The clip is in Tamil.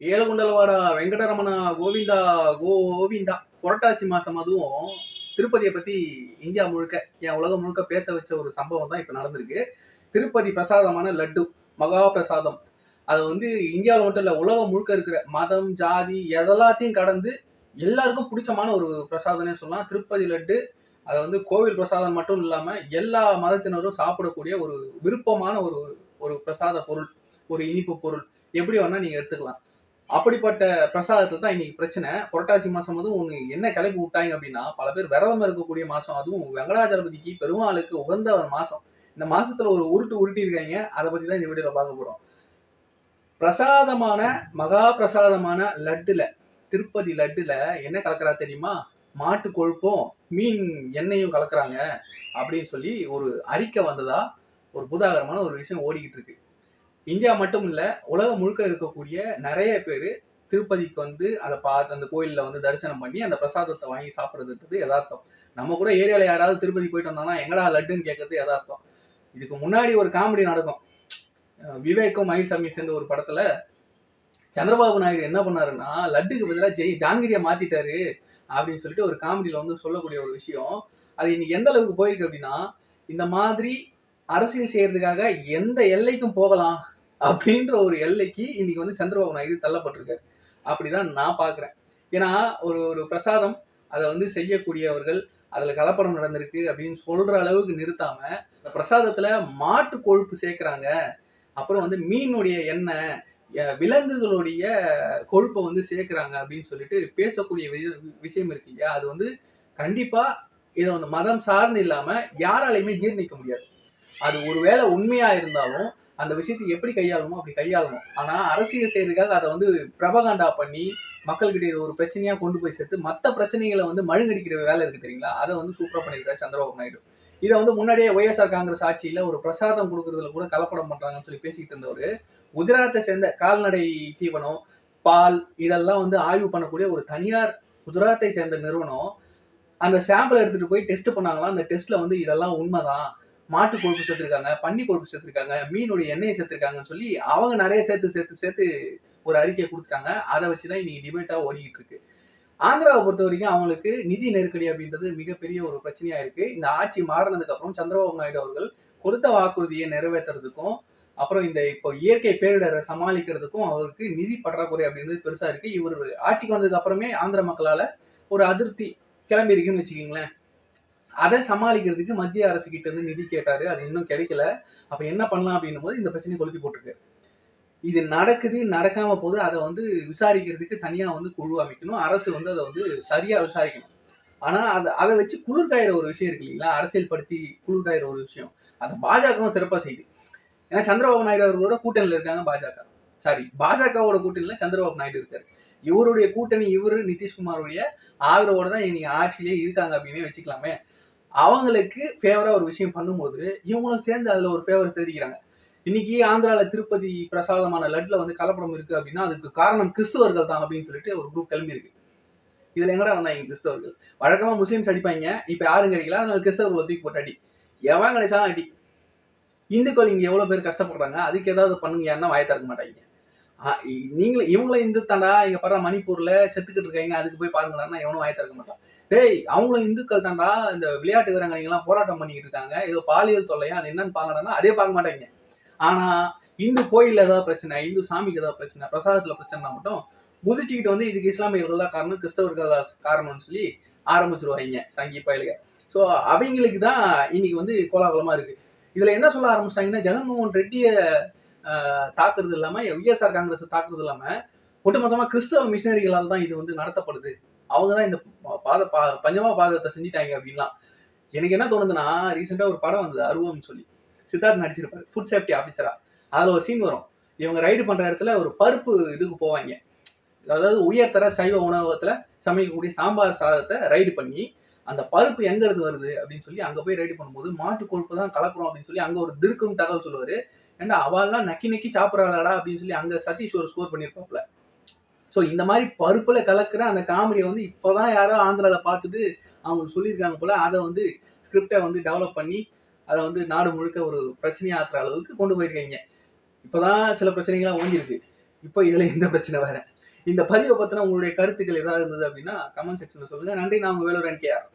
ஏலகுண்டலவாட வெங்கடரமண கோவிந்தா கோவிந்தா புரட்டாசி மாசம் அதுவும் திருப்பதியை பத்தி இந்தியா முழுக்க என் உலகம் முழுக்க பேச வச்ச ஒரு சம்பவம் தான் இப்ப நடந்திருக்கு. திருப்பதி பிரசாதமான லட்டு மகா பிரசாதம். அது வந்து இந்தியாவில் மட்டும் இல்ல உலகம் முழுக்க இருக்கிற மதம் ஜாதி எதெல்லாத்தையும் கடந்து எல்லாருக்கும் பிடிச்சமான ஒரு பிரசாதம்னே சொல்லலாம். திருப்பதி லட்டு அது வந்து கோவில் பிரசாதம் மட்டும் இல்லாம எல்லா மதத்தினரும் சாப்பிடக்கூடிய ஒரு விருப்பமான ஒரு ஒரு பிரசாத பொருள் ஒரு இனிப்பு பொருள். எப்படி வேணா நீங்க எடுத்துக்கலாம். அப்படிப்பட்ட பிரசாதத்தில் தான் இன்னைக்கு பிரச்சனை. புரட்டாசி மாசம் வந்து ஒன்று என்ன கிளப்பி விட்டாங்க அப்படின்னா பல பேர் விரதம் இருக்கக்கூடிய மாசம். அதுவும் வெங்கடாஜலபதிக்கு பெருமாளுக்கு உகந்த ஒரு மாசம். இந்த மாசத்துல ஒரு உருட்டு உருட்டி இருக்காங்க. அதை பத்தி தான் இந்த வீடியோல பார்க்க போறோம். பிரசாதமான மகா பிரசாதமான லட்டுல திருப்பதி லட்டுல என்ன கலக்கிறா தெரியுமா? மாட்டு கொழுப்பும் மீன் எண்ணெயும் கலக்குறாங்க அப்படின்னு சொல்லி ஒரு அறிக்கை வந்ததா ஒரு புதாகரமான ஒரு விஷயம் ஓடிக்கிட்டு இருக்கு. இந்தியா மட்டும் இல்ல உலகம் முழுக்க இருக்கக்கூடிய நிறைய பேர் திருப்பதிக்கு வந்து அதை பார்த்து அந்த கோயிலில் வந்து தரிசனம் பண்ணி அந்த பிரசாதத்தை வாங்கி சாப்பிட்றதுன்றது யதார்த்தம். நம்ம கூட ஏரியாவில் யாராவது திருப்பதி போயிட்டு வந்தாங்கன்னா எங்கடா லட்டுன்னு கேட்கறது யதார்த்தம். இதுக்கு முன்னாடி ஒரு காமெடி நடக்கும். விவேக்கும் மயில்சாமி சேர்ந்த ஒரு படத்துல சந்திரபாபு நாயுடு என்ன பண்ணாருன்னா லட்டுக்கு பதிலாக ஜெய் ஜாங்கிரியை மாத்திட்டாரு அப்படின்னு சொல்லிட்டு ஒரு காமெடியில் வந்து சொல்லக்கூடிய ஒரு விஷயம். அது இன்னைக்கு எந்த அளவுக்கு போயிருக்கு அப்படின்னா இந்த மாதிரி அரசியல் செய்யறதுக்காக எந்த எல்லைக்கும் போகலாம். அப்படின்ற ஒரு எல்லைக்கு இன்னைக்கு வந்து சந்திரபாபு நாயுடு தள்ளப்பட்டிருக்காரு. அப்படிதான் நான் பாக்குறேன். ஏன்னா ஒரு ஒரு பிரசாதம் அதை வந்து செய்யக்கூடியவர்கள் அதுல கலப்படம் நடந்திருக்கு அப்படின்னு சொல்ற அளவுக்கு நிறுத்தாம அந்த பிரசாதத்துல மாட்டு கொழுப்பு சேர்க்கிறாங்க. அப்புறம் வந்து மீனுடைய எண்ணெய் விலங்குகளுடைய கொழுப்பை வந்து சேர்க்கிறாங்க அப்படின்னு சொல்லிட்டு பேசக்கூடிய வி- விஷயம் இருக்கு இல்லையா? அது வந்து கண்டிப்பா இதை வந்து மதம் சார்ந்து இல்லாம யாராலையுமே ஜீர்ணிக்க முடியாது. அது ஒருவேளை உண்மையா இருந்தாலும் அந்த விஷயத்தை எப்படி கையாளணுமோ அப்படி கையாளணும். ஆனால் அரசியல் செய்யறதுக்காக அதை வந்து பிரபகாண்டா பண்ணி மக்கள்கிட்ட ஒரு பிரச்சனையாக கொண்டு போய் சேர்த்து மற்ற பிரச்சனைகளை வந்து மழுங்கடிக்கிற வேலை இருக்குது தெரியுங்களா? அதை வந்து சூப்பராக பண்ணியிருக்காரு சந்திரபாபு நாயுடு. இதை வந்து முன்னாடியே ஒய்எஸ்ஆர் காங்கிரஸ் ஆட்சியில் ஒரு பிரசாதம் கொடுக்குறதுல கூட கலப்படம் பண்ணுறாங்கன்னு சொல்லி பேசிக்கிட்டு இருந்தவர் குஜராத்தை சேர்ந்த கால்நடை தீவனம் பால் இதெல்லாம் வந்து ஆய்வு பண்ணக்கூடிய ஒரு தனியார் குஜராத்தை சேர்ந்த நிறுவனம் அந்த சாம்பிள் எடுத்துகிட்டு போய் டெஸ்ட் பண்ணாங்களாம். அந்த டெஸ்ட்டில் வந்து இதெல்லாம் உண்மைதான். மாட்டு கொழுப்பு சேர்த்துருக்காங்க பன்னி கொழுப்பு சேர்த்துருக்காங்க மீனுடைய எண்ணெயை சேர்த்துருக்காங்கன்னு சொல்லி அவங்க நிறைய சேர்த்து சேர்த்து சேர்த்து ஒரு அறிக்கையை கொடுத்துட்டாங்க. அதை வச்சுதான் இன்னைக்கு டிபேட்டாக ஓடிக்கிட்டு இருக்கு. ஆந்திராவை பொறுத்த வரைக்கும் அவங்களுக்கு நிதி நெருக்கடி அப்படின்றது மிகப்பெரிய ஒரு பிரச்சனையா இருக்கு. இந்த ஆட்சி மாறினதுக்கு அப்புறம் சந்திரபாபு நாயுடு அவர்கள் கொடுத்த வாக்குறுதியை நிறைவேற்றுறதுக்கும் அப்புறம் இந்த இப்போ இயற்கை பேரிடரை சமாளிக்கிறதுக்கும் அவருக்கு நிதி பற்றாக்குறை அப்படின்றது பெருசா இருக்கு. இவர் ஆட்சிக்கு வந்ததுக்கு அப்புறமே ஆந்திர மக்களால ஒரு அதிருப்தி கிளம்பி இருக்குன்னு வச்சுக்கோங்களேன். அதை சமாளிக்கிறதுக்கு மத்திய அரசு கிட்ட இருந்து நிதி கேட்டாரு. அது இன்னும் கிடைக்கல. அப்ப என்ன பண்ணலாம் அப்படின்னும் போது இந்த பிரச்சனையை கொளுத்தி போட்டிருக்கு. இது நடக்குது நடக்காம போது அதை வந்து விசாரிக்கிறதுக்கு தனியா வந்து குழு அமைக்கணும். அரசு வந்து அதை வந்து சரியா விசாரிக்கணும். ஆனா அதை அதை வச்சு குளிர்காயிற ஒரு விஷயம் இருக்கு இல்லைங்களா? அரசியல் படுத்தி குளிர்காயிற ஒரு விஷயம். அதை பாஜகவும் சிறப்பா செய்யுது. ஏன்னா சந்திரபாபு நாயுடு அவர்களோட கூட்டணியில இருக்காங்க பாஜக. சாரி பாஜகவோட கூட்டணியில சந்திரபாபு நாயுடு இருக்காரு. இவருடைய கூட்டணி இவரு நிதிஷ்குமாருடைய ஆதரவோட தான் இன்னைக்கு ஆட்சியிலே இருக்காங்க அப்படின்னு வச்சுக்கலாமே. அவங்களுக்கு ஃபேவரா ஒரு விஷயம் பண்ணும்போது இவங்களும் சேர்ந்து அதுல ஒரு ஃபேவர் தெரிவிக்கிறாங்க. இன்னைக்கு ஆந்திரால திருப்பதி பிரசாதமான லட்ல வந்து கலப்படம் இருக்கு அப்படின்னா அதுக்கு காரணம் கிறிஸ்துவர்கள் தான் அப்படின்னு சொல்லிட்டு ஒரு குரூப் கிளம்பி இருக்கு. இதுல எங்கடா வந்தாங்க கிறிஸ்தவர்கள்? வழக்கமா முஸ்லீம்ஸ் அடிப்பாங்க. இப்ப யாரும் கிடைக்கல. அதனால கிறிஸ்தவர்கள் தூக்கி போட்டு அடி. எவன் கிடைச்சாலும் அடி. இந்துக்கள் இங்க எவ்வளவு பேர் கஷ்டப்படுறாங்க? அதுக்கு ஏதாவது பண்ணுங்க யாருன்னா வாய திறக்க மாட்டாங்க. நீங்களும் இவங்களும் இந்து தாண்டா இங்க பாரு மணிப்பூர்ல செத்துக்கிட்டு இருக்காங்க. அதுக்கு போய் பாருங்கடான்னா எவனும் வாய திறக்க மாட்டான். டேய் அவங்களும் இந்துக்கள் தாண்டா இந்த விளையாட்டு வீராங்கனைகள்லாம் போராட்டம் பண்ணிக்கிட்டு இருக்காங்க. ஏதோ பாலியல் தொல்லையா? அது என்னன்னு பாக்கணும்னா அதே பார்க்க மாட்டாங்க. ஆனா இந்து கோயில்ல ஏதாவது பிரச்சனை இந்து சாமிக்கு ஏதாவது பிரச்சனை பிரசாதத்துல பிரச்சனைனா மட்டும் குதிச்சுக்கிட்டு வந்து இதுக்கு இஸ்லாமியர்கள் தான் காரணம் கிறிஸ்தவர்கள் தான் காரணம்னு சொல்லி ஆரம்பிச்சிருவாங்க சங்கி பயலுக. ஸோ அவங்களுக்கு தான் இன்னைக்கு வந்து கோலாகலமா இருக்கு. இதுல என்ன சொல்ல ஆரம்பிச்சிட்டாங்கன்னா ஜெகன்மோகன் ரெட்டியை தாக்குறது இல்லாம ஒய்எஸ்ஆர் காங்கிரஸ் தாக்குறது இல்லாம ஒட்டுமொத்தமா கிறிஸ்தவ மிஷினரிகளால் தான் இது வந்து நடத்தப்படுது. அவங்க தான் இந்த பாத பா- பஞ்சமா பாதத்தை செஞ்சிட்டாங்க அப்படின்லாம். எனக்கு என்ன தோணுதுன்னா ரீசெண்டா ஒரு படம் வந்தது அருவம்னு சொல்லி. சித்தார்த் நடிச்சிருப்பாரு ஃபுட் சேஃப்டி ஆஃபீஸரா அதுல ஒரு சீன் வரும். இவங்க ரைடு பண்ற இடத்துல ஒரு பருப்பு இதுக்கு போவாங்க. அதாவது உயர்தர சைவ உணவகத்துல சமைக்கக்கூடிய சாம்பார் சாதத்தை ரைடு பண்ணி அந்த பருப்பு எங்க இருந்து வருது அப்படின்னு சொல்லி அங்க போய் ரைடு பண்ணும்போது மாட்டு கொழுப்பு தான் கலக்குறோம் அப்படின்னு சொல்லி அங்க ஒரு திருக்கும் தகவல் சொல்லுவாரு. ஏன்னா அவள்லாம் நக்கி நக்கி சாப்பிட்றாளாடா அப்படின்னு சொல்லி அங்க சதீஷ் ஒரு ஸ்கோர் பண்ணியிருப்பாப்ல ஸோ இந்த மாதிரி பருப்புல கலக்கிற அந்த காமெடியை வந்து இப்போதான் யாரோ ஆந்திராவில் பார்த்துட்டு அவங்க சொல்லியிருக்காங்க போல அதை வந்து ஸ்கிரிப்டை வந்து டெவலப் பண்ணி அதை வந்து நாடு முழுக்க ஒரு பிரச்சனையாக்குற அளவுக்கு கொண்டு போயிருக்காங்க. இப்போதான் சில பிரச்சனைகள்லாம் ஓஞ்சிருக்கு. இப்போ இதில் எந்த பிரச்சனை வேற. இந்த பதிவை பற்றின உங்களுடைய கருத்துக்கள் ஏதாவது இருந்தது அப்படின்னா கமெண்ட் செக்ஷனில் சொல்லுங்க. நன்றி நான் உங்கள் வேலூர் என்கேஆர்